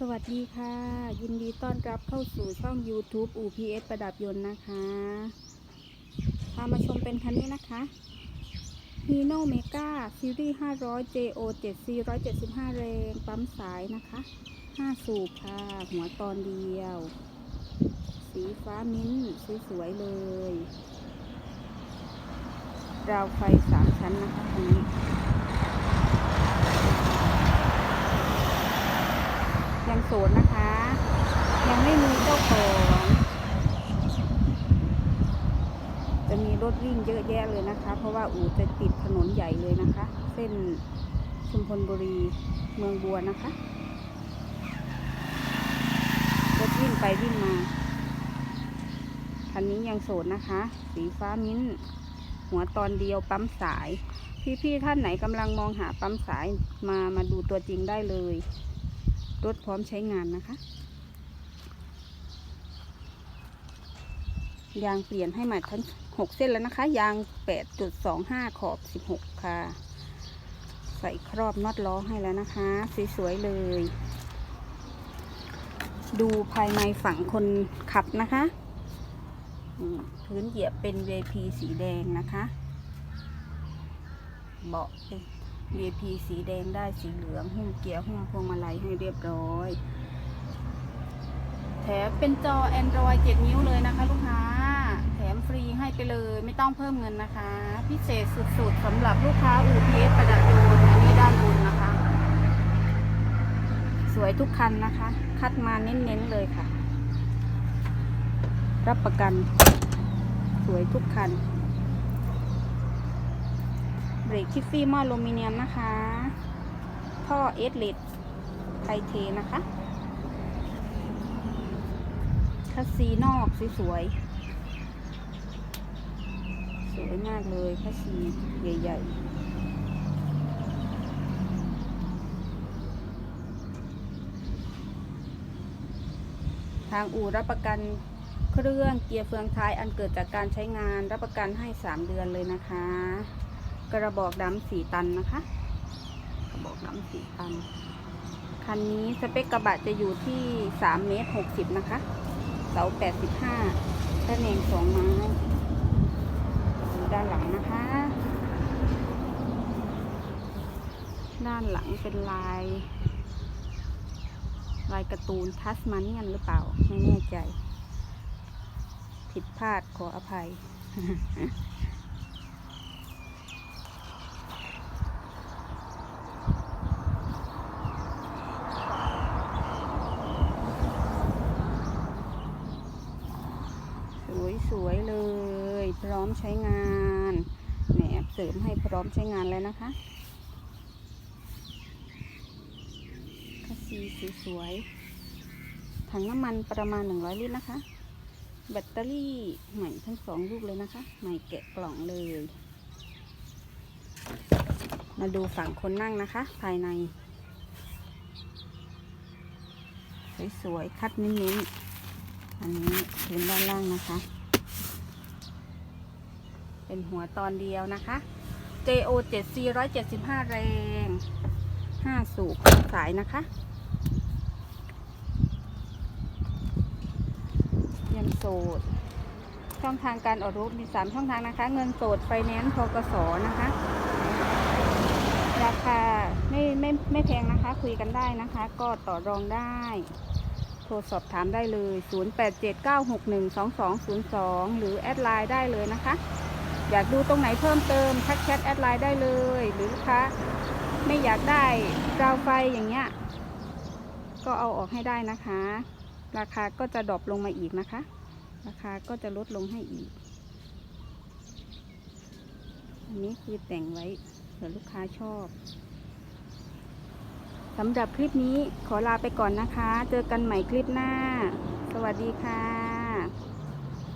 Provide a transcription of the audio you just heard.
สวัสดีค่ะ ยินดีต้อนรับเข้าสู่ช่อง YouTube UPS ประดับยนต์นะคะพามาชมเป็นคันนี้นะคะ Hino Mega Series 500 JO 7C 175 แรง ปั๊มสายนะคะ 5 สูบค่ะ หัวตอนเดียว สีฟ้ามิ้นท์สวยๆเลย ราวไฟ 3 ชั้นนะคะคันนี้ ยังโสดนะคะ ยังไม่มีเจ้าของจะมี รถวิ่งเยอะแยะเลยนะคะ เพราะว่าอู่จะติดถนนใหญ่เลยนะคะ เส้นชุมพลบุรีเมืองบัวนะคะ รถวิ่งไปวิ่งมาคันนี้ยังโสดนะคะ สีฟ้ามิ้น หัวตอนเดียวปั๊มสาย พี่ๆท่านไหนกำลังมองหาปั๊มสายมามาดูตัวจริงได้เลย รถพร้อมใช้งานนะคะยางเปลี่ยนให้ใหม่ทั้ง 6 เส้นแล้วนะคะ ยาง 8.25 ขอบ 16 ค่ะ ใส่ครอบน็อตล้อให้แล้วนะคะ สวยๆเลย ดูภายในฝั่งคนขับนะคะ พื้นเหยียบเป็น VP สีแดงนะคะ เบาะเป็น VIP สีแดงได้สีเหลืองหุ้มเกียร์หุ้มพวงมาลัยให้เรียบร้อย แถมเป็นจอ Android 7 นิ้วเลยนะคะ ลูกค้า แถมฟรีให้ไปเลยไม่ ต้องเพิ่มเงินนะคะ พิเศษสุดๆสำหรับลูกค้าอู่พีเอสประดับยนอันนี้ด้านบนนะคะ สวยทุกคันนะคะ คัดมาเน้นๆเลยค่ะ รับประกัน สวยทุกคัน เบรกชิฟฟี่หม้อลูมิเนียมนะคะ ท่อเอสเลดไทเทนะคะคัสซีนอกสวยๆ วยมากเลยคัสซีใหญ่ๆทางอู่รับประกันเครื่องเกียร์เฟืองท้ายอันเกิดจากการใช้งานรับประกันให้ 3 เดือนเลยนะคะ กระบอกดำสีตันนะคะ กระบอกดำสีตัน คันนี้สเปคกระบะจะอยู่ที่สามเมตรหกสิบนะคะเสาแปดสิบห้าตะเนงสองไม้านหลังนะคะ ด้านหลังเป็นลาย ลายการ์ตูนทัสมาเนียนหรือเปล่า ไม่แน่ใจ ผิดพลาดขออภัยสวยๆเลย พร้อมใช้งาน เสริมให้พร้อมใช้งานแล้วนะคะคัสซีสวยๆถังน้ำมันประมาณ 100 ลิตรนะคะ แบตเตอรี่ใหม่ทั้งสองลูกเลยนะคะ ใหม่แกะกล่องเลย มาดูฝั่งคนนั่งนะคะ ภายใน สวยๆ คัดเน้นๆ อันนี้พื้นด้านล่างนะคะ เป็นหัวตอนเดียวนะคะ JO 7 C 175 แรง 5 สูบสายนะคะเงินโสด ช่องทางการออกรถมี 3 ช่องทางนะคะ เงินสดไฟแนนซ์พกสนะคะ ราคาไม่ไม่ไม่แพงนะคะ คุยกันได้นะคะ ก็ต่อรองได้โทรสอบถามได้เลย 0879612202 หรือแอดไลน์ได้เลยนะคะ อยากดูตรงไหนเพิ่มเติมทักแชทแอดไลน์ได้เลย หรือลูกค้าไม่อยากได้ราวไฟอย่างเงี้ย ก็เอาออกให้ได้นะคะ ราคาก็จะดรอปลงมาอีกนะคะ ราคาก็จะลดลงให้อีก อันนี้คือแต่งไว้เผื่อลูกค้าชอบสำหรับคลิปนี้ขอลาไปก่อนนะคะ เจอกันใหม่คลิปหน้า สวัสดีค่ะ